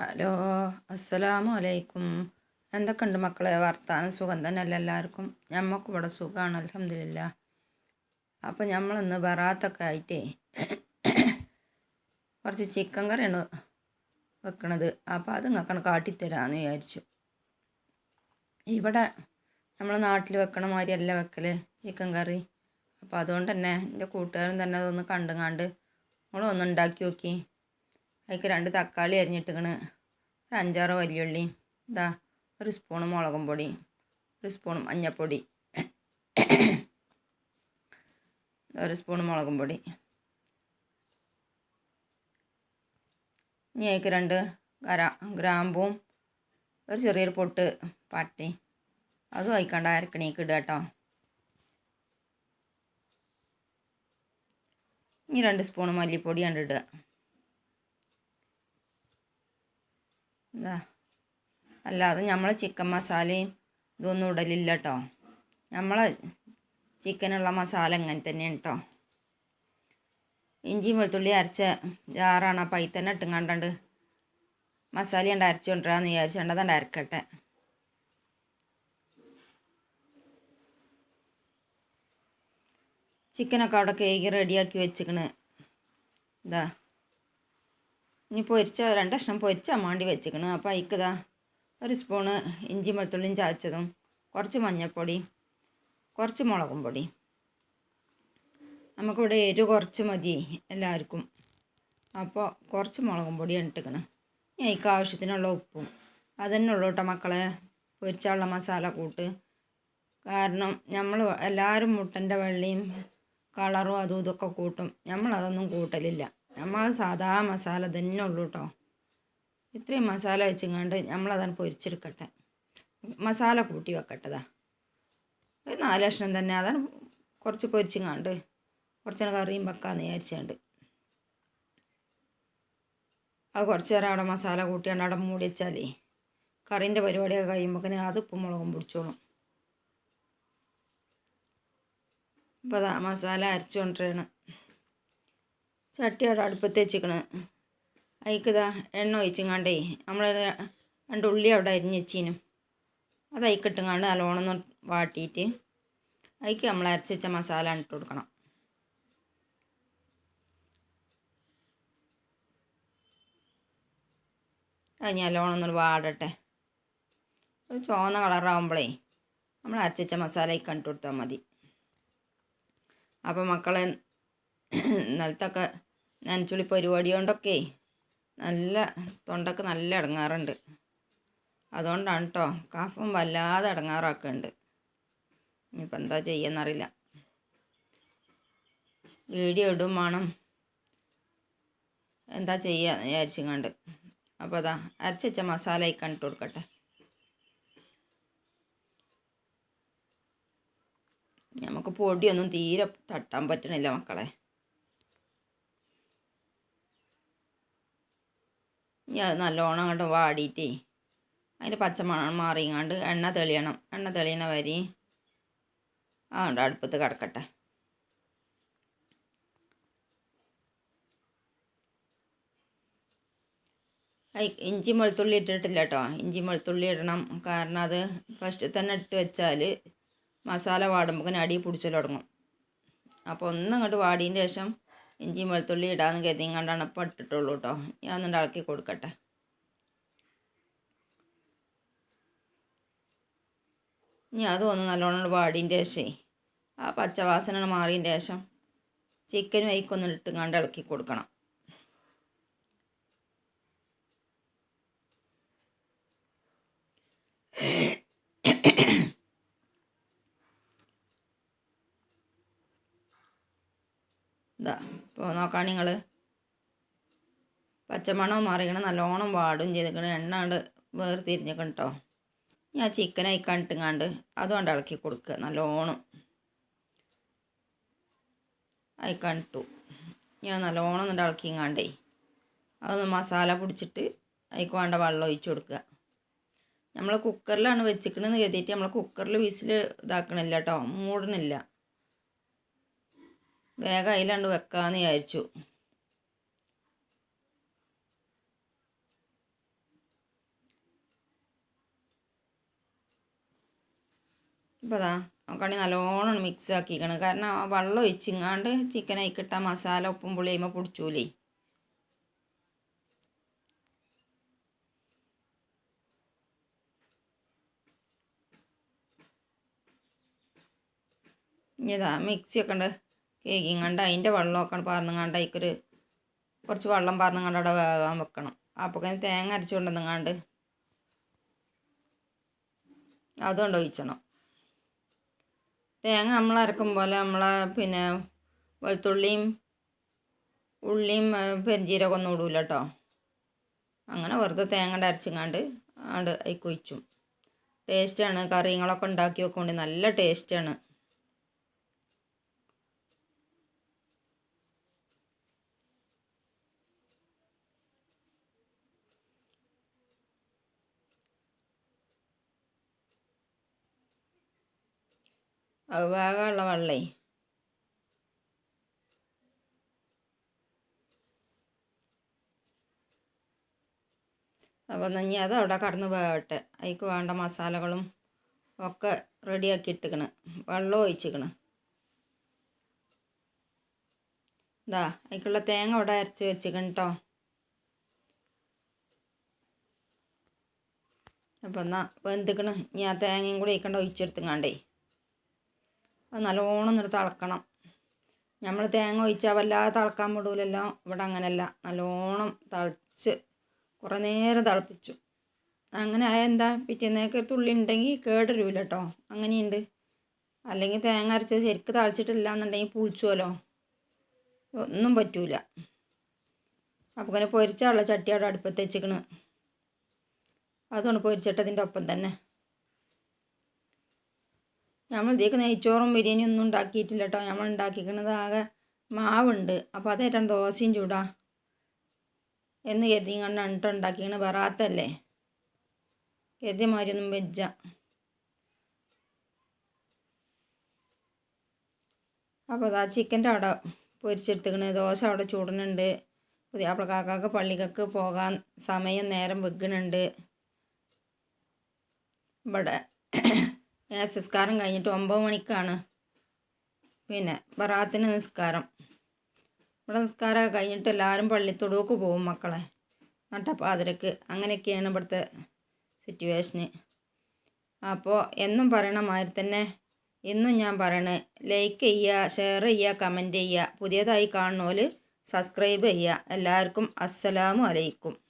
Hello അസ്സലാമു അലൈക്കും എന്തൊക്കെയുണ്ട് മക്കളെ? വർത്താനം സുഖം തന്നെയല്ല എല്ലാവർക്കും? ഞമ്മക്ക് ഇവിടെ സുഖമാണ് അലഹമില്ല അപ്പോൾ നമ്മളിന്ന് ബറാത്തൊക്കെ ആയിട്ടേ കുറച്ച് ചിക്കൻ കറിയാണ് വെക്കണത്. അപ്പോൾ അത് നിങ്ങൾക്കാണ് കാട്ടിത്തരാമെന്ന് വിചാരിച്ചു. ഇവിടെ നമ്മൾ നാട്ടിൽ വെക്കണ മാതിരിയല്ല വെക്കൽ ചിക്കൻ കറി. അപ്പോൾ അതുകൊണ്ട് തന്നെ എന്റെ കൂട്ടുകാരൻ തന്നെ അതൊന്ന് കണ്ടുങ്ങാണ്ട് നിങ്ങളൊന്ന് ഉണ്ടാക്കി നോക്കി. അതിലേക്ക് രണ്ട് തക്കാളി അരിഞ്ഞിട്ടിക്കണ്. ഒരു അഞ്ചാറ് വലിയുള്ളി. ഇതാ ഒരു സ്പൂണ് മുളകും പൊടി ഒരു സ്പൂൺ മഞ്ഞൾപ്പൊടി ഒരു സ്പൂൺ മുളകും പൊടി. ഇനി അതിക്ക് രണ്ട് ഗ്രാ ഗ്രാമ്പും ഒരു ചെറിയൊരു പൊട്ട് പട്ടി. അതും അയക്കണ്ട അരക്കണിക്ക് ഇടുക കേട്ടോ. ഇനി രണ്ട് സ്പൂൺ മല്ലിപ്പൊടി കണ്ട് ഇടുക എന്താ അല്ലാതെ നമ്മൾ ചിക്കൻ മസാലയും ഇതൊന്നും ഇടലില്ല കേട്ടോ നമ്മളെ ചിക്കനുള്ള മസാല ഇങ്ങനെ തന്നെയാണ് കേട്ടോ ഇഞ്ചിയും വെളുത്തുള്ളി അരച്ച ജാറാണ്. അപ്പം അതിൽ തന്നെ ഇട്ടും കണ്ടണ്ട് മസാല ഉണ്ട് അരച്ചു കൊണ്ടുവരാമെന്ന് വിചാരിച്ചുകൊണ്ട് അതുകൊണ്ട് അരക്കട്ടെ. ചിക്കനൊക്കെ അവിടെ കേക്ക് റെഡിയാക്കി വെച്ചിക്കണ്. ഇതാ ഇനി പൊരിച്ച രണ്ട് കഷ്ണം പൊരിച്ച മാണ്ടി വെച്ചിക്കണം. അപ്പോൾ അയക്കതാ ഒരു സ്പൂണ് ഇഞ്ചി വെളുത്തുള്ളിയും ചാച്ചതും കുറച്ച് മഞ്ഞൾപ്പൊടി കുറച്ച് മുളകും പൊടി. നമുക്കിവിടെ എരു കുറച്ച് മതി എല്ലാവർക്കും. അപ്പോൾ കുറച്ച് മുളകും പൊടിയാണ് ഇട്ടിക്കണം. ഇനി അതിക്ക് ആവശ്യത്തിനുള്ള ഉപ്പും. അതന്നെ ഉള്ളൂ കേട്ടോ മക്കളെ പൊരിച്ചുള്ള മസാല കൂട്ട്. കാരണം നമ്മൾ എല്ലാവരും മുട്ടന്റെ വെള്ളിയും കളറും അതും ഇതൊക്കെ കൂട്ടും. നമ്മളതൊന്നും കൂട്ടലില്ല. നമ്മൾ സാധാ മസാല തന്നെ ഉള്ളൂ കേട്ടോ ഇത്രയും മസാല വെച്ചിങ്ങാണ്ട് നമ്മളതാണ് പൊരിച്ചെടുക്കട്ടെ. മസാല കൂട്ടി വെക്കട്ടതാ. ഒരു നാല് കഷ്ണം തന്നെ അതാണ് കുറച്ച് പൊരിച്ചിങ്ങാണ്ട് കുറച്ചാണ് കറിയും വെക്കാമെന്ന് വിചാരിച്ചുകൊണ്ട് അത് കുറച്ച് നേരം അവിടെ മസാല കൂട്ടിയാണ്ട് അവിടെ മൂടി വെച്ചാലേ കറിന്റെ പരിപാടിയൊക്കെ കഴിയുമ്പോഴേക്കിന് അത് ഉപ്പും മുളകും പിടിച്ചോളും. അപ്പോൾ മസാല അരച്ചു കൊണ്ടിരിക്കണം ചട്ടി അവിടെ അടുപ്പത്ത് വെച്ചിക്കണ് അതിക്കതാ എണ്ണ ഒഴിച്ചിങ്ങാണ്ടേ നമ്മൾ രണ്ട് ഉള്ളി അവിടെ അരിഞ്ഞ് വെച്ചീനും അത് അതിക്കിട്ടുങ്ങാണ്ട് നല്ലോണം വാട്ടിയിട്ട് അതിക്ക് നമ്മൾ അരച്ച് വെച്ച മസാല ഇട്ട് കൊടുക്കണം. അത് നല്ലോണം ഒന്ന് വാടട്ടെ. ഒരു ചുവന്ന കളറാകുമ്പോഴേ നമ്മൾ അരച്ചുവെച്ച മസാല ഇട്ട് കൊടുത്താൽ മതി. അപ്പോൾ മക്കളെ ഇന്നലത്തൊക്കെ നനച്ചുള്ളി പരിപാടി കൊണ്ടൊക്കെ നല്ല തൊണ്ടക്ക് നല്ല ഇടങ്ങാറുണ്ട് അതുകൊണ്ടാണ് കേട്ടോ കഫം വല്ലാതെ ഇടങ്ങാറാക്കുന്നുണ്ട് ഇനിയിപ്പോൾ എന്താ ചെയ്യുന്നറിയില്ല. വീഡിയോ ഇടും വേണം. എന്താ ചെയ്യുക വിചാരിച്ചുകൊണ്ട് അപ്പോൾ അതാ അരച്ച മസാല ഇട്ട് കൊടുക്കട്ടെ. നമുക്ക് പൊടിയൊന്നും തീരെ തട്ടാൻ പറ്റണില്ല മക്കളെ. അത് നല്ലോണം അങ്ങോട്ട് വാടിയിട്ടേ അതിന്റെ പച്ചമണം മാറിങ്ങാണ്ട് എണ്ണ തെളിയണം. എണ്ണ തെളിയണ വരി ആ ഉണ്ട് അടുപ്പത്ത് കിടക്കട്ടെ. ഇഞ്ചി വെളുത്തുള്ളി ഇട്ടിട്ടില്ല കേട്ടോ. ഇഞ്ചി വെളുത്തുള്ളി ഇടണം. കാരണം അത് ഫസ്റ്റ് തന്നെ ഇട്ട് വെച്ചാൽ മസാല വാടുമ്പോൾ അടി പിടിച്ചൽ തുടങ്ങും. അപ്പോൾ ഒന്ന് അങ്ങോട്ട് വാടിയതിന് ശേഷം ഇഞ്ചി വെളുത്തുള്ളി ഇടാന്ന് കണ്ടാണ് അപ്പം ഇട്ടിട്ടുള്ളൂ കേട്ടോ ഞാൻ ഒന്ന് ഇളക്കി കൊടുക്കട്ടെ. ഇനി അതൊന്ന് നല്ലോണം വാടിന്റെ ശേഷേ. ആ പച്ചവാസന മാറിയതിന്റെ ശേഷം ചിക്കൻ ഇട്ട് കണ്ട് ഇളക്കി കൊടുക്കണം. ഇതാ ഇപ്പോൾ നോക്കാം നിങ്ങൾ പച്ചമണം മാറിക്കണം നല്ലോണം വാടും ചെയ്തിക്കണം. എണ്ണ കൊണ്ട് വേർതിരിഞ്ഞിക്കണം കേട്ടോ ഞാൻ ചിക്കൻ അയക്കാണ്ടിങ്ങാണ്ട് അതുകൊണ്ട് ഇളക്കി കൊടുക്കുക. നല്ലോണം അയക്കാണ്ടിട്ടു ഞാൻ നല്ലോണം എന്നിട്ട് ഇളക്കിങ്ങാണ്ടേ അതൊന്ന് മസാല പിടിച്ചിട്ട് അതിക്ക് വേണ്ട വെള്ളം ഒഴിച്ചു കൊടുക്കുക. നമ്മൾ കുക്കറിലാണ് വെച്ചിക്കണെന്ന് കരുതിയിട്ട് നമ്മൾ കുക്കറിൽ വിസിൽ ഇതാക്കണില്ല കേട്ടോ മൂടണില്ല. വേഗം അതിലാണ്ട് വെക്കാമെന്ന് വിചാരിച്ചു. ഇപ്പോൾ അതാ നല്ലോണം മിക്സ് ആക്കിക്കണം കാരണം ആ വെള്ളം ഒഴിച്ചിങ്ങാണ്ട് ചിക്കൻ അയക്കിട്ട മസാല ഉപ്പും പുളി അതിമ പൊടിച്ചൂലേ. ഇതാ മിക്സിയൊക്കെ ഉണ്ട് കേക്കിങ്ങാണ്ട് അതിന്റെ വെള്ളമൊക്കെ പാർന്നുങ്ങാണ്ട് അതിക്കൊരു കുറച്ച് വെള്ളം പാർന്നുങ്ങാണ്ട് അവിടെ വേകാൻ വെക്കണം. അപ്പോൾ തേങ്ങ അരച്ചു കൊണ്ടുവന്നുങ്ങാണ്ട് അതുകൊണ്ട് ഒഴിച്ചണം. തേങ്ങ നമ്മൾ അരക്കും പോലെ നമ്മളെ പിന്നെ വെളുത്തുള്ളിയും ഉള്ളിയും പെരിഞ്ചീരകം ഒന്നും ഇടൂല കേട്ടോ അങ്ങനെ വെറുതെ തേങ്ങ അരച്ചിങ്ങാണ്ട് ആണ്ട് അതിക്കൊഴിച്ചും ടേസ്റ്റാണ്. കറികളൊക്കെ ഉണ്ടാക്കി വെക്കൊണ്ട് നല്ല ടേസ്റ്റാണ്. വേഗമുള്ള വെള്ളേ. അപ്പോൾ ഇനി അത് അവിടെ കടന്ന് വേവട്ടെ. അതിക്ക് വേണ്ട മസാലകളും ഒക്കെ റെഡിയാക്കി ഇട്ടിക്കണ്. വെള്ളം ഒഴിച്ചിക്കണ്. ഇതാ അതിക്കുള്ള തേങ്ങ അവിടെ അരച്ച് വെച്ചിക്കണ് കേട്ടോ അപ്പം എന്നാൽ വെന്തിക്കണ്. ഞാൻ തേങ്ങയും കൂടി ഇക്കണ്ട ഒഴിച്ചെടുത്തുങ്ങാണ്ടേ. അത് നല്ലോണം നിർത്തി തിളക്കണം നമ്മൾ തേങ്ങ ഒഴിച്ചാൽ വല്ലാതെ തിളക്കാൻ വിടൂലല്ലോ. ഇവിടെ അങ്ങനെയല്ല. നല്ലോണം തിളച്ച് കുറേ നേരം തിളപ്പിച്ചു. അങ്ങനെ ആയ എന്താ? പിറ്റേന്നേക്ക് തുള്ളി ഉണ്ടെങ്കിൽ കേടരൂല കേട്ടോ അങ്ങനെയുണ്ട്. അല്ലെങ്കിൽ തേങ്ങ അരച്ചത് ശരിക്ക് തളിച്ചിട്ടില്ല എന്നുണ്ടെങ്കിൽ പുളിച്ചുവല്ലോ. ഒന്നും പറ്റൂല. അപ്പോൾ ഇങ്ങനെ പൊരിച്ചാളുള്ള അവിടെ അടുപ്പത്ത് വെച്ചിക്കണ്. അതുകൊണ്ട് പൊരിച്ചിട്ടതിന്റെ ഒപ്പം തന്നെ. നമ്മൾ ഇതേക്ക് നെയ്ച്ചോറും ബിരിയാണി ഒന്നും ഉണ്ടാക്കിയിട്ടില്ല കേട്ടോ നമ്മൾ ഉണ്ടാക്കിക്കണത് ആകെ മാവുണ്ട്. അപ്പോൾ അതേറ്റാണ് ദോശയും ചൂടാ. എന്ന് കരുതി കണ്ടാണ് കേട്ടോ ഉണ്ടാക്കിക്കണ. ബറാത്തല്ലേ? കരുതിയ മാതിരിയൊന്നും വെജ അപ്പോൾ അതാ ചിക്കന്റെ അവിടെ പൊരിച്ചെടുത്തിക്കണ്. ദോശ അവിടെ ചൂടുന്നുണ്ട് പുതിയ അപ്പോൾ കാക്കാക്ക് പള്ളിക്കൊക്കെ പോകാൻ സമയം നേരം വെക്കുന്നുണ്ട് ഇവിടെ നിസ്കാരം കഴിഞ്ഞിട്ട് ഒമ്പത് മണിക്കാണ്. പിന്നെ ബറാത്തിന് നിസ്കാരം. ഇവിടെ നിസ്കാരം കഴിഞ്ഞിട്ട് എല്ലാവരും പള്ളിത്തൊടുവൊക്കെ പോകും മക്കളെ. നട്ടപ്പാതിരക്ക്. അങ്ങനെയൊക്കെയാണ് ഇവിടുത്തെ സിറ്റുവേഷന് അപ്പോൾ എന്നും പറയണ മാതിരി തന്നെ എന്നും ഞാൻ പറയണേ. ലൈക്ക് ചെയ്യുക ഷെയർ ചെയ്യുക കമന്റ് ചെയ്യുക. പുതിയതായി കാണുന്നോൽ സബ്സ്ക്രൈബ് ചെയ്യുക. എല്ലാവർക്കും അസ്സലാമു അലൈക്കും.